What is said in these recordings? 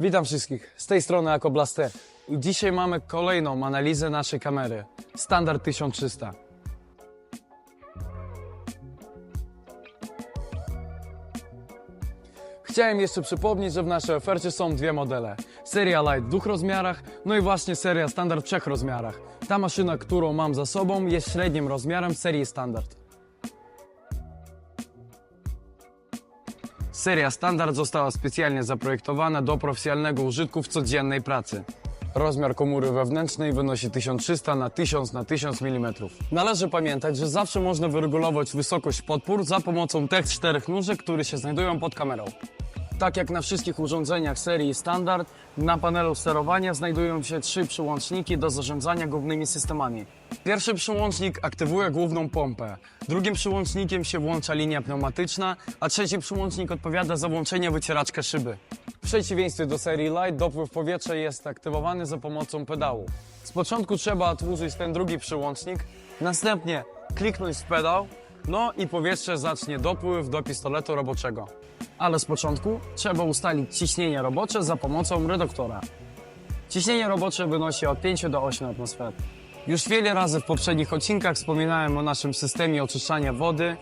Witam wszystkich, z tej strony. I dzisiaj mamy kolejną analizę naszej kamery. Standard 1300. Chciałem jeszcze przypomnieć, że w naszej ofercie są dwie modele. Seria Light w dwóch rozmiarach, no i właśnie seria Standard w trzech rozmiarach. Ta maszyna, którą mam za sobą, jest średnim rozmiarem serii Standard. Seria Standard została specjalnie zaprojektowana do profesjonalnego użytku w codziennej pracy. Rozmiar komóry wewnętrznej wynosi 1300 na 1000 na 1000 mm. Należy pamiętać, że zawsze można wyregulować wysokość podpór za pomocą tych czterech nóżek, które się znajdują pod kamerą. Tak jak na wszystkich urządzeniach serii Standard, na panelu sterowania znajdują się trzy przyłączniki do zarządzania głównymi systemami. Pierwszy przyłącznik aktywuje główną pompę, drugim przyłącznikiem się włącza linia pneumatyczna, a trzeci przyłącznik odpowiada za włączenie wycieraczkę szyby. W przeciwieństwie do serii Light, dopływ powietrza jest aktywowany za pomocą pedału. Z początku trzeba otworzyć ten drugi przyłącznik, następnie kliknąć w pedał, no i powietrze zacznie dopływ do pistoletu roboczego. Ale z początku trzeba ustalić ciśnienie robocze za pomocą reduktora. Ciśnienie robocze wynosi od 5 do 8 atmosfer. Już wiele razy w poprzednich odcinkach wspominałem o naszym systemie oczyszczania wody.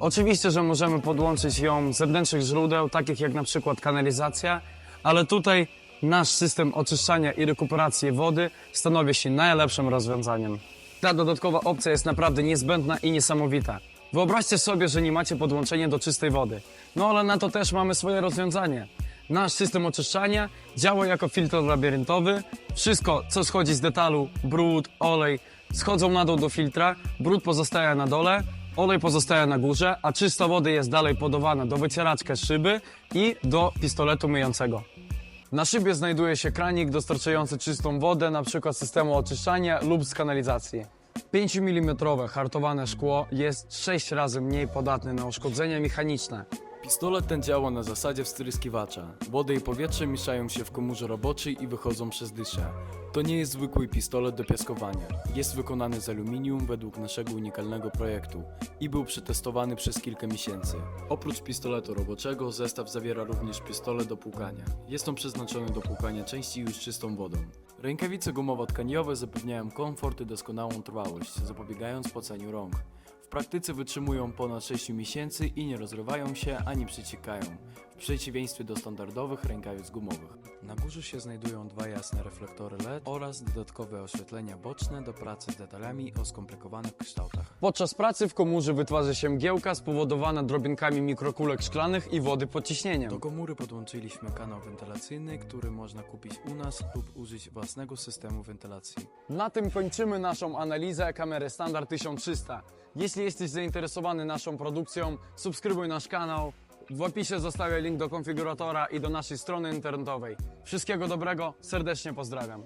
Oczywiście, że możemy podłączyć ją z zewnętrznych źródeł, takich jak na przykład kanalizacja, ale tutaj nasz system oczyszczania i rekuperacji wody stanowi się najlepszym rozwiązaniem. Ta dodatkowa opcja jest naprawdę niezbędna i niesamowita. Wyobraźcie sobie, że nie macie podłączenia do czystej wody. No ale na to też mamy swoje rozwiązanie. Nasz system oczyszczania działa jako filtr labiryntowy. Wszystko, co schodzi z detalu, brud, olej, schodzą na dół do filtra, brud pozostaje na dole, olej pozostaje na górze, a czysta woda jest dalej podawana do wycieraczka szyby i do pistoletu myjącego. Na szybie znajduje się kranik dostarczający czystą wodę, np. systemu oczyszczania lub z kanalizacji. 5 mm hartowane szkło jest 6 razy mniej podatne na uszkodzenia mechaniczne. Pistolet ten działa na zasadzie wstryskiwacza. Woda i powietrze mieszają się w komórze roboczej i wychodzą przez dyszę. To nie jest zwykły pistolet do piaskowania. Jest wykonany z aluminium według naszego unikalnego projektu i był przetestowany przez kilka miesięcy. Oprócz pistoletu roboczego zestaw zawiera również pistolet do płukania. Jest on przeznaczony do płukania części już czystą wodą. Rękawice gumowo-tkaniowe zapewniają komfort i doskonałą trwałość, zapobiegając poceniu rąk. W praktyce wytrzymują ponad 6 miesięcy i nie rozrywają się ani przeciekają, w przeciwieństwie do standardowych rękawic gumowych. Na górze się znajdują dwa jasne reflektory LED oraz dodatkowe oświetlenia boczne do pracy z detalami o skomplikowanych kształtach. Podczas pracy w komórze wytwarza się mgiełka spowodowana drobinkami mikrokulek szklanych i wody pod ciśnieniem. Do komury podłączyliśmy kanał wentylacyjny, który można kupić u nas lub użyć własnego systemu wentylacji. Na tym kończymy naszą analizę kamery Standard 1300. Jeśli jesteś zainteresowany naszą produkcją, subskrybuj nasz kanał. W opisie zostawię link do konfiguratora i do naszej strony internetowej. Wszystkiego dobrego, serdecznie pozdrawiam.